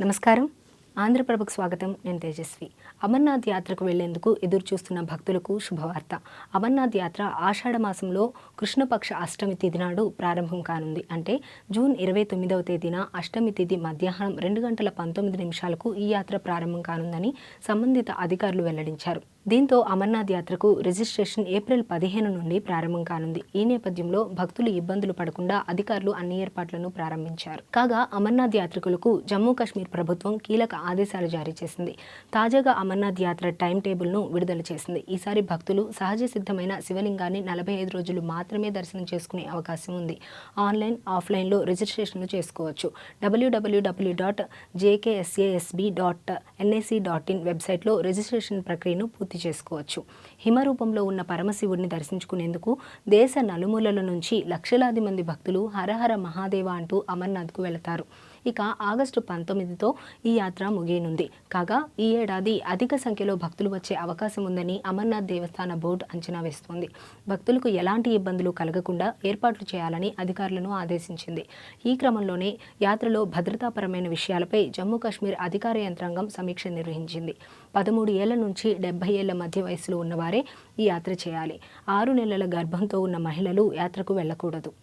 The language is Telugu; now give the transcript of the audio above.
నమస్కారం. ఆంధ్రప్రభకు స్వాగతం. నేను తేజస్వి. అమర్నాథ్ యాత్రకు వెళ్ళేందుకు ఎదురు చూస్తున్న భక్తులకు శుభవార్త. అమర్నాథ్ యాత్ర ఆషాఢ మాసంలో కృష్ణపక్ష అష్టమి తిథి నాడు ప్రారంభం కానుంది. అంటే జూన్ ఇరవై తొమ్మిదవ తేదీన అష్టమి తిథి మధ్యాహ్నం రెండు గంటల పంతొమ్మిది నిమిషాలకు ఈ యాత్ర ప్రారంభం కానుందని సంబంధిత అధికారులు వెల్లడించారు. దీంతో అమర్నాథ్ యాత్రకు రిజిస్ట్రేషన్ ఏప్రిల్ పదిహేను నుండి ప్రారంభం కానుంది. ఈ నేపథ్యంలో భక్తులు ఇబ్బందులు పడకుండా అధికారులు అన్ని ఏర్పాట్లను ప్రారంభించారు. కాగా అమర్నాథ్ యాత్రికులకు జమ్మూ కాశ్మీర్ ప్రభుత్వం కీలక ఆదేశాలు జారీ చేసింది. తాజాగా అమర్నాథ్ యాత్ర టైం టేబుల్ను విడుదల చేసింది. ఈసారి భక్తులు సహజ సిద్ధమైన శివలింగాన్ని నలభై ఐదు రోజులు మాత్రమే దర్శనం చేసుకునే అవకాశం ఉంది. ఆన్లైన్ ఆఫ్లైన్లో రిజిస్ట్రేషన్లు చేసుకోవచ్చు. డబ్ల్యూడబ్ల్యూడబ్ల్యూ dot JKSASB dot NIC dot in వెబ్సైట్లో రిజిస్ట్రేషన్ ప్రక్రియను పూర్తి చేసుకోవచ్చు. హిమరూపంలో ఉన్న పరమశివుడిని దర్శించుకునేందుకు దేశ నలుమూలల నుంచి లక్షలాది మంది భక్తులు హరహర మహాదేవ అంటూ అమర్నాథ్కు వెళతారు. ఇక ఆగస్టు పంతొమ్మిదితో ఈ యాత్ర ముగియనుంది. కాగా ఈ ఏడాది అధిక సంఖ్యలో భక్తులు వచ్చే అవకాశం ఉందని అమర్నాథ్ దేవస్థాన బోర్డు అంచనా వేస్తోంది. భక్తులకు ఎలాంటి ఇబ్బందులు కలగకుండా ఏర్పాట్లు చేయాలని అధికారులను ఆదేశించింది. ఈ క్రమంలోనే యాత్రలో భద్రతాపరమైన విషయాలపై జమ్మూ కాశ్మీర్ అధికార యంత్రాంగం సమీక్ష నిర్వహించింది. పదమూడు ఏళ్ళ నుంచి డెబ్బై ఏళ్ళ మధ్య వయసులో ఉన్నవారే ఈ యాత్ర చేయాలి. ఆరు నెలల గర్భంతో ఉన్న మహిళలు యాత్రకు వెళ్ళకూడదు.